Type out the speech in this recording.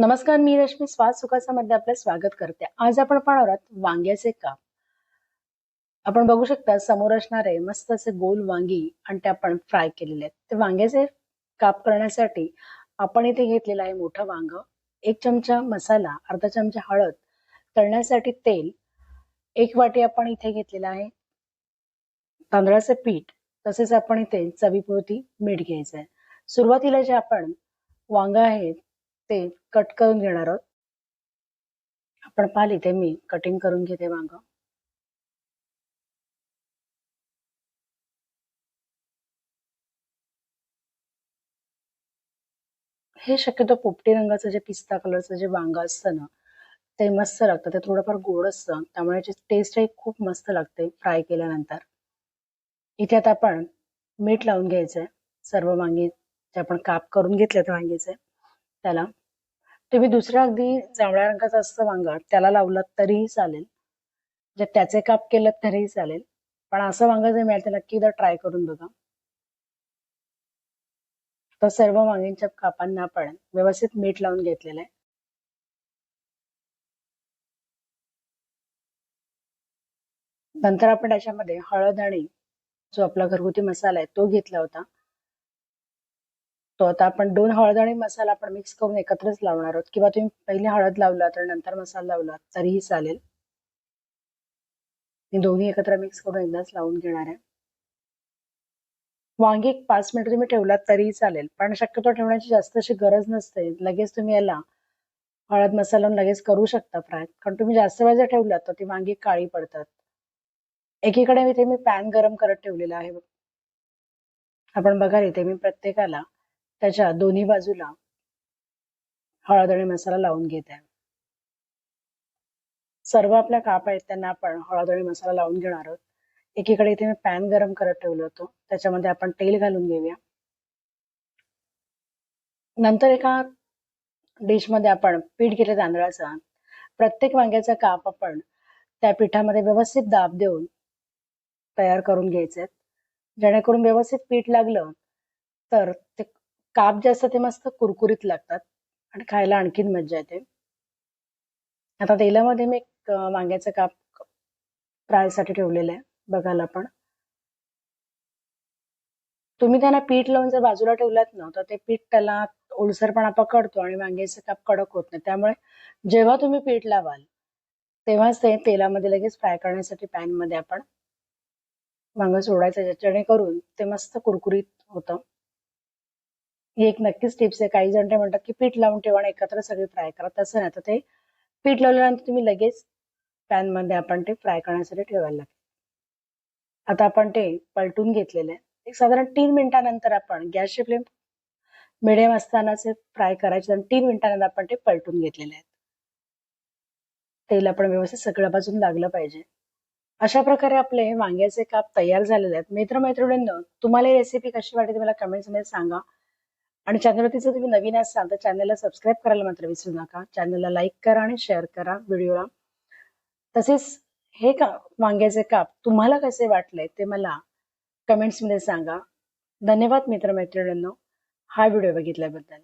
नमस्कार मी रश्मी स्वाद सुखासामध्ये आपलं स्वागत करते. आज आपण पाहणार आहोत वांग्याचे काप. आपण बघू शकता समोर असणारे मस्त असे गोल वांगी आणि ते आपण फ्राय केलेले आहेत. ते वांग्याचे काप करण्यासाठी आपण इथे घेतलेलं आहे मोठं वांग एक चमचा मसाला अर्धा चमचा हळद तळण्यासाठी तेल एक वाटी आपण इथे घेतलेलं आहे. तांदळाचं पीठ तसेच आपण इथे चवीपुरती मीठ घ्यायचं आहे सुरुवातीला जे आपण वांग आहेत ते कट करून घेणार आहोत. आपण पाहिली इथे मी कटिंग करून घेते वांग हे शक्यतो पोपटी रंगाचं जे पिस्ता कलरचं जे वांग असतं ना ते मस्त लागतं. ते थोडंफार गोड असतं. त्यामुळे टेस्टही खूप मस्त लागते फ्राय केल्यानंतर. इथे आता आपण मीठ लावून घ्यायचंय. सर्व वांगी जे आपण काप करून घेतले वांगीचे त्याला तुम्ही दुसऱ्या अगदी जांभळ्या रंगाचा असतं वांगा त्याला लावलं तरीही चालेल. जे त्याचे काप केलं तरीही चालेल. पण असं वांगं जर मिळेल तर नक्की एकदा ट्राय करून बघा. तर सर्व वांग्यांच्या कापांना आपण व्यवस्थित मीठ लावून घेतलेलं आहे. नंतर आपण त्याच्यामध्ये हळद आणि जो आपला घरगुती मसाला आहे तो घेतला होता. तो आता आपण दोन हळद आणि मसाला आपण मिक्स करून एकत्रच लावणार आहोत. किंवा तुम्ही पहिले हळद लावला तर नंतर मसाला लावला तरीही चालेल. मी दोन्ही एकत्र मिक्स करून एकदाच लावून घेणार आहे. वांगी एक पाच मिनिट तुम्ही ठेवलात तरीही चालेल. पण शक्यतो ठेवण्याची जास्त अशी गरज नसते. लगेच तुम्ही याला हळद मसाला लगेच करू शकता फ्राय. कारण तुम्ही जास्त वेळ जर ठेवलात तर ती वांगी काळी पडतात. एकीकडे इथे मी पॅन गरम करत ठेवलेला आहे. आपण बघा इथे मी प्रत्येकाला त्याच्या दोन्ही बाजूला हळद आणि मसाला लावून घेत आहे. सर्व आपल्या काप आहेत त्यांना आपण हळद आणि मसाला लावून घेणार आहोत. एकीकडे इथे मी पॅन गरम करत ठेवलं होतं. त्याच्यामध्ये आपण तेल घालून घेऊया. नंतर एका डिशमध्ये आपण पीठ घेतलं तांदळाचा. प्रत्येक वांग्याचा काप आपण त्या पिठामध्ये व्यवस्थित दाब देऊन तयार करून घ्यायचे जेणेकरून व्यवस्थित पीठ लागलं तर ते काप जे असतं ते मस्त कुरकुरीत लागतात आणि खायला आणखीन मज्जा येते. आता तेलामध्ये मी एक वांग्याचं काप फ्रायसाठी ठेवलेलं आहे बघायला पण. तुम्ही त्यांना पीठ लावून जर बाजूला ठेवलात ना तर ते पीठ त्याला ओलसरपणा पकडतो आणि वांग्याचं काप कडक होत नाही. त्यामुळे जेव्हा तुम्ही पीठ लावाल तेव्हाच ते तेलामध्ये लगेच फ्राय करण्यासाठी पॅनमध्ये आपण वांग सोडायचं जेणेकरून ते मस्त कुरकुरीत होतं. ही एक नक्कीच टिप्स आहे. काही जण ते म्हणतात की पीठ लावून ठेवा आणि एकत्र सगळे फ्राय करा. तसं नाही. तर ते पीठ लावल्यानंतर तुम्ही लगेच पॅनमध्ये आपण ते फ्राय करण्यासाठी ठेवायला लागेल. आता आपण ते पलटून घेतलेले आहे. एक साधारण तीन मिनिटानंतर आपण गॅसची फ्लेम मिडियम असतानाच फ्राय करायचे आणि तीन मिनिटानंतर आपण ते पलटून घेतलेले आहेत तेल आपण व्यवस्थित सगळ्या बाजून लागलं पाहिजे. अशा प्रकारे आपले वांग्याचे काप तयार झालेले आहेत. मित्रमैत्रिणींनो तुम्हाला ही रेसिपी कशी वाटते मला कमेंट्समध्ये सांगा. आणि चॅनलवरती जर तुम्ही नवीन असाल तर चॅनलला सबस्क्राईब करायला मात्र विसरू नका. चॅनलला लाईक करा आणि शेअर करा व्हिडिओला तसेच हे का वांग्याचे काप तुम्हाला कसे वाटले ते मला कमेंट्समध्ये सांगा. धन्यवाद मित्रमैत्रिणींनो हा व्हिडिओ बघितल्याबद्दल.